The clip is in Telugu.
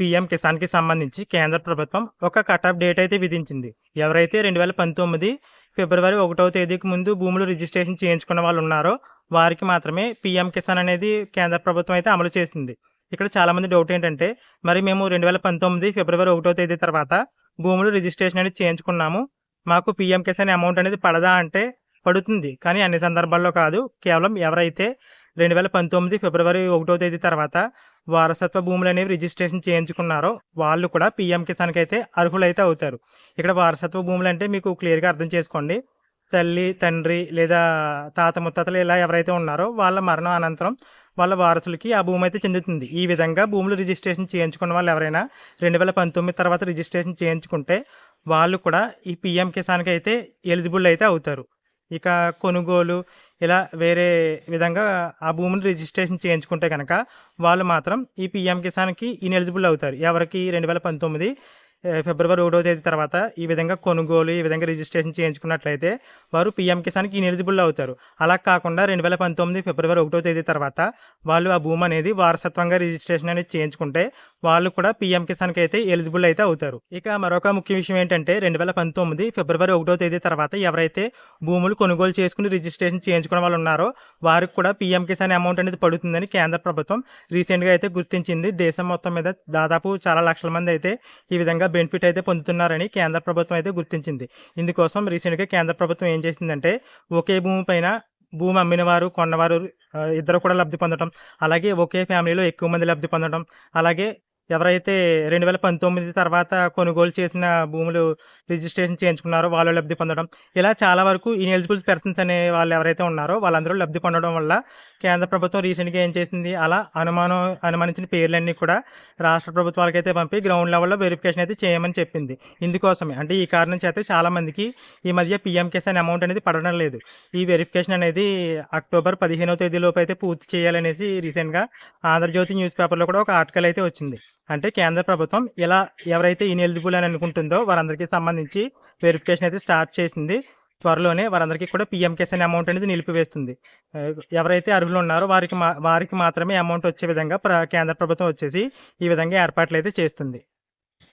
పీఎం కిసాన్కి సంబంధించి కేంద్ర ప్రభుత్వం ఒక కట్ ఆఫ్ డేట్ అయితే విధించింది. ఎవరైతే రెండు వేల పంతొమ్మిది ఫిబ్రవరి ఒకటవ తేదీకి ముందు భూములు రిజిస్ట్రేషన్ చేయించుకున్న వాళ్ళు ఉన్నారో వారికి మాత్రమే పీఎం కిసాన్ అనేది కేంద్ర ప్రభుత్వం అయితే అమలు చేసింది. ఇక్కడ చాలా మంది డౌట్ ఏంటంటే మరి మేము రెండు వేల పంతొమ్మిది ఫిబ్రవరి ఒకటో తేదీ తర్వాత భూములు రిజిస్ట్రేషన్ అనేది చేయించుకున్నాము. మాకు పీఎం కిసాన్ అమౌంట్ అనేది పడదా అంటే పడుతుంది. కానీ అన్ని సందర్భాల్లో కాదు. కేవలం ఎవరైతే రెండు వేల పంతొమ్మిది ఫిబ్రవరి ఒకటో తేదీ తర్వాత వారసత్వ భూములు అనేవి రిజిస్ట్రేషన్ చేయించుకున్నారో వాళ్ళు కూడా పీఎం కిసాన్కి అయితే అర్హులైతే అవుతారు. ఇక్కడ వారసత్వ భూములు అంటే మీకు క్లియర్గా అర్థం చేసుకోండి. తల్లి తండ్రి లేదా తాత ముత్తాతలు ఇలా ఎవరైతే ఉన్నారో వాళ్ళ మరణం అనంతరం వాళ్ళ వారసులకి ఆ భూమి అయితే చెందుతుంది. ఈ విధంగా భూములు రిజిస్ట్రేషన్ చేయించుకున్న వాళ్ళు ఎవరైనా రెండు వేల పంతొమ్మిది తర్వాత రిజిస్ట్రేషన్ చేయించుకుంటే వాళ్ళు కూడా ఈ పిఎం కిసాన్కి అయితే ఎలిజిబుల్ అయితే అవుతారు. ఇక కొనుగోలు ఇలా వేరే విధంగా ఆ భూమిని రిజిస్ట్రేషన్ చేయించుకుంటే కనుక వాళ్ళు మాత్రం ఈ పిఎం కిసాన్కి ఇన్ఎలిజిబుల్ అవుతారు. ఎవరికి? రెండు వేల పంతొమ్మిది ఫిబ్రవరి ఒకటో తేదీ తర్వాత ఈ విధంగా కొనుగోలు ఈ విధంగా రిజిస్ట్రేషన్ చేయించుకున్నట్లయితే వారు పిఎం కిసాన్కి ఇనెలిజిబుల్ అవుతారు. అలా కాకుండా రెండు వేల పంతొమ్మిది ఫిబ్రవరి ఒకటో తేదీ తర్వాత వాళ్ళు ఆ భూమి అనేది వారసత్వంగా రిజిస్ట్రేషన్ అనేది చేయించుకుంటే వాళ్ళు కూడా పిఎం కిసాన్కి అయితే ఎలిజిబుల్ అయితే అవుతారు. ఇక మరొక ముఖ్య విషయం ఏంటంటే రెండు వేల పంతొమ్మిది ఫిబ్రవరి ఒకటో తేదీ తర్వాత ఎవరైతే భూములు కొనుగోలు చేసుకుని రిజిస్ట్రేషన్ చేయించుకున్న వాళ్ళు ఉన్నారో వారికి కూడా పిఎం కిసాన్ అమౌంట్ అనేది పడుతుందని కేంద్ర ప్రభుత్వం రీసెంట్గా అయితే గుర్తించింది. దేశం మొత్తం మీద దాదాపు చాలా లక్షల మంది అయితే ఈ విధంగా బెనిఫిట్ అయితే పొందుతున్నారని కేంద్ర ప్రభుత్వం అయితే గుర్తించింది. ఇందుకోసం రీసెంట్గా కేంద్ర ప్రభుత్వం ఏం చేసిందంటే ఒకే భూమి పైన భూమి అమ్మిన వారు కొన్నవారు ఇద్దరు కూడా లబ్ధి పొందడం అలాగే ఒకే ఫ్యామిలీలో ఎక్కువ మంది లబ్ధి పొందడం అలాగే ఎవరైతే రెండు వేల పంతొమ్మిది తర్వాత కొనుగోలు చేసిన భూములు రిజిస్ట్రేషన్ చేయించుకున్నారో వాళ్ళు లబ్ధి పొందడం ఇలా చాలా వరకు ఇన్ఎలిజిబుల్ పర్సన్స్ అనే వాళ్ళు ఎవరైతే ఉన్నారో వాళ్ళందరూ లబ్ధి పొందడం వల్ల కేంద్ర ప్రభుత్వం రీసెంట్గా ఏం చేసింది? అలా అనుమానం అనుమానించిన పేర్లన్నీ కూడా రాష్ట్ర ప్రభుత్వాలకైతే పంపి గ్రౌండ్ లెవెల్లో వెరిఫికేషన్ అయితే చేయమని చెప్పింది. ఇందుకోసమే. అంటే ఈ కారణం చేత చాలామందికి ఈ మధ్య పిఎం కిసాన్ అమౌంట్ అనేది పడడం లేదు. ఈ వెరిఫికేషన్ అనేది అక్టోబర్ పదిహేనవ తేదీలోపు అయితే పూర్తి చేయాలనేసి రీసెంట్గా ఆంధ్రజ్యోతి న్యూస్ పేపర్లో కూడా ఒక ఆర్టికల్ అయితే వచ్చింది. అంటే కేంద్ర ప్రభుత్వం ఇలా ఎవరైతే ఇన్ఎలిజిబుల్ అని అనుకుంటుందో వారందరికీ సంబంధించి వెరిఫికేషన్ అయితే స్టార్ట్ చేసింది. త్వరలోనే వారందరికీ కూడా పిఎం కిసాన్ అమౌంట్ అనేది నిలిపివేస్తుంది. ఎవరైతే అర్హులు ఉన్నారో వారికి మా వారికి మాత్రమే అమౌంట్ వచ్చే విధంగా ప్ర కేంద్ర ప్రభుత్వం వచ్చేసి ఈ విధంగా ఏర్పాట్లు అయితే చేస్తుంది.